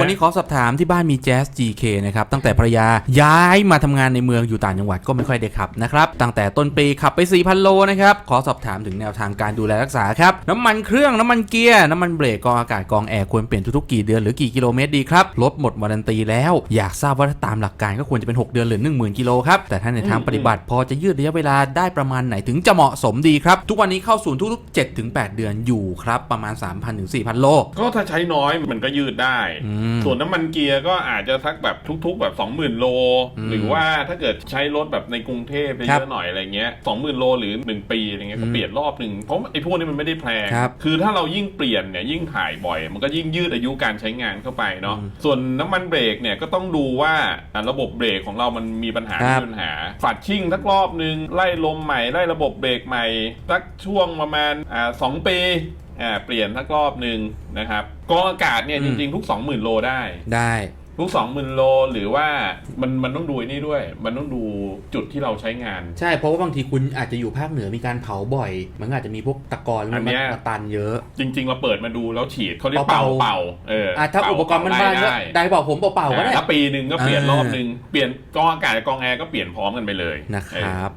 วันนี้ขอสอบถามที่บ้านมีแจ๊ส GK นะครับตั้งแต่ภรรยาย้ายมาทำงานในเมืองอยู่ต่างจังหวัดก็ไม่ค่อยได้ขับนะครับตั้งแต่ต้นปีขับไป 4,000 โลนะครับขอสอบถามถึงแนวทางการดูแลรักษาครับน้ำมันเครื่องน้ำมันเกียร์น้ำมันเบรกกองอากาศกองแอร์ควรเปลี่ยนทุกๆกี่เดือนหรือกี่กิโลเมตรดีครับรถหมดวารันตีแล้ว อยากทราบว่าถ้าตามหลักการก็ควรจะเป็น 6 เดือนหรือ 10,000 กิโลครับแต่ถ้าในทางปฏิบัติพอจะยืดระยะเวลาได้ประมาณไหนถึงจะเหมาะสมดีครับทุกวันนี้เข้าศูนย์ทุกๆ7-8 เดือนอยู่ครับประมาณ 3,000ถึง4,000 โลก็ถ้าใช้น้อยมันก็ยืดได้ อืมส่วนน้ำมันเกียร์ก็อาจจะสักแบบทุก ๆ แบบ 20,000 โลอืมหรือว่าถ้าเกิดใช้รถแบบในกรุงเทพเยครับอะๆหน่อยอะไรเงี้ย20,000 โลหรือ 1 ปีอะไรเงี้ยก็อืมเปลี่ยนรอบหนึ่งเพราะไอ้พวกนี้มันไม่ได้แพงครับคือถ้าเรายิ่งเปลี่ยนเนี่ยยิ่งถ่ายบ่อย มันก็ยิ่งยืดอายุการใช้งานเข้าไปเนาะอืมส่วนน้ำมันเบรกเนี่ยก็ต้องดูว่าอะระบบเบรกของเรามันมีปัญหาครับมีปัญหาฝัดชิ่งสักรอบหนึ่งไล่ลมใหม่ไล่ระบบเบรกใหม่สักช่วงประมาณอ่าสองปี อ่าเปลี่ยนสักรอบหนึ่งนะครับกองอากาศเนี่ยอืจม ริงๆทุก 20,000 โลได้ ได้ ทุก 20,000 โลหรือว่ามันมันต้องดูไอ้นี่ด้วย มันต้องดูจุดที่เราใช้งาน ใช่เพราะว่าบางทีคุณอาจจะอยู่ภาคเหนือมีการเผาบ่อย มันก็อาจจะมีพวกตะกอนอัมันนเนี้ย มาตันเยอะ จริง ๆ เราเปิดมาดูแล้วฉีดเขาเรียกเป่าเป่า เป่าเอออะถ้าเป่อุปกรณ์บ้านๆก็ได้ได้เป่าผมเป่าๆก็ได้ แล้วปีหนึ่งก็เปลี่ยนอ่ารอบหนึ่งเปลี่ยนกองอากาศกับกองแอร์ก็เปลี่ยนพร้อมกันไปเลยนะครับ